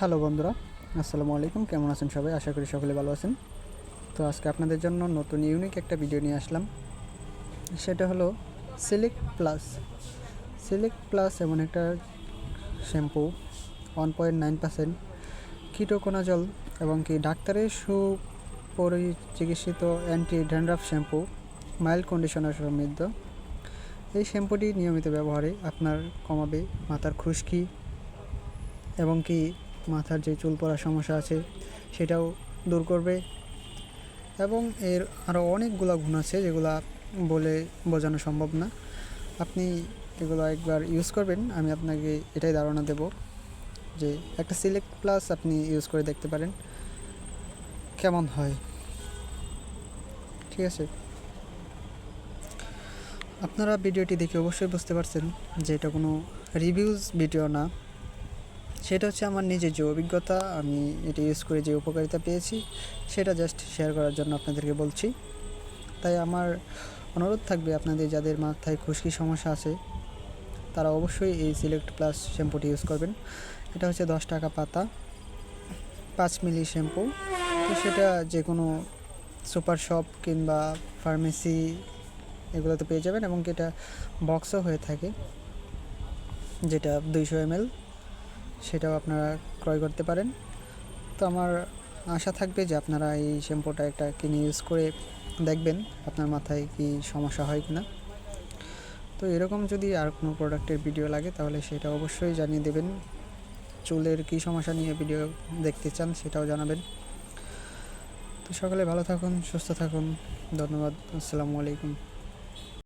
Hello বন্ধুরা, আসসালামু আলাইকুম, কেমন আছেন সবাই? আশা করি সকলে ভালো আছেন। তো আজকে আপনাদের জন্য নতুন ইউনিক একটা ভিডিও নিয়ে আসলাম। সেটা হলো সিলিক প্লাস সিলিক প্লাস এমন একটা shampoo one point nine percent ketoconazole এবং কি ডাক্তারের সুপরিচিকিৎসিত anti dandruff shampoo mild conditioner সমৃদ্ধ। এই শ্যাম্পুটি নিয়মিত ব্যবহারে আপনার কমাবে, মাথার খুশকি এবং কি মাথার যে চুল পড়ার সমস্যা আছে, সেটাও দূর করবে। এবং এর আরও অনেকগুলো গুণ আছে যেগুলো বলে বোঝানো সম্ভব না। আপনি এগুলো একবার ইউজ করবেন, আমি আপনাকে এটাই ধারণা দেব যে একটা সিলেক্ট প্লাস আপনি ইউজ করে দেখতে পারেন, কেমন হয়। ঠিক আছে? আপনারা ভিডিওটি দেখে অবশ্যই বুঝতে পারছেন যে এটা কোনো রিভিউজ ভিডিও না। সেটা হচ্ছে আমার নিজের যে অভিজ্ঞতা, আমি এটা ইউজ করে যে উপকারিতা পেয়েছি, সেটা জাস্ট শেয়ার করার জন্য আপনাদেরকে বলছি। তাই আমার অনুরোধ থাকবে আপনাদের, যাদের মাথায় খুশকি সমস্যা আছে, তারা অবশ্যই এই সিলেক্ট প্লাস শ্যাম্পুটি ইউজ করবেন। এটা হচ্ছে দশ টাকা পাতা, পাঁচ মিলি শ্যাম্পু তো সেটা যে কোনো সুপার শপ কিংবা ফার্মেসি এগুলোতে পেয়ে যাবেন এবং এটা বক্সও হয়ে থাকে, যেটা দুইশো এমএল সেটাও আপনারা ক্রয় করতে পারেন। তো আমার আশা থাকবে যে আপনারা এই শ্যাম্পুটা একটা কিনে ইউজ করে দেখবেন, আপনার মাথায় কি সমস্যা হয় কি না তো এরকম যদি আর কোনো প্রোডাক্টের ভিডিও লাগে, তাহলে সেটা অবশ্যই জানিয়ে দেবেন। চুলের কী সমস্যা নিয়ে ভিডিও দেখতে চান, সেটাও জানাবেন। তো সকলে ভালো থাকুন, সুস্থ থাকুন। ধন্যবাদ, আসসালামু আলাইকুম।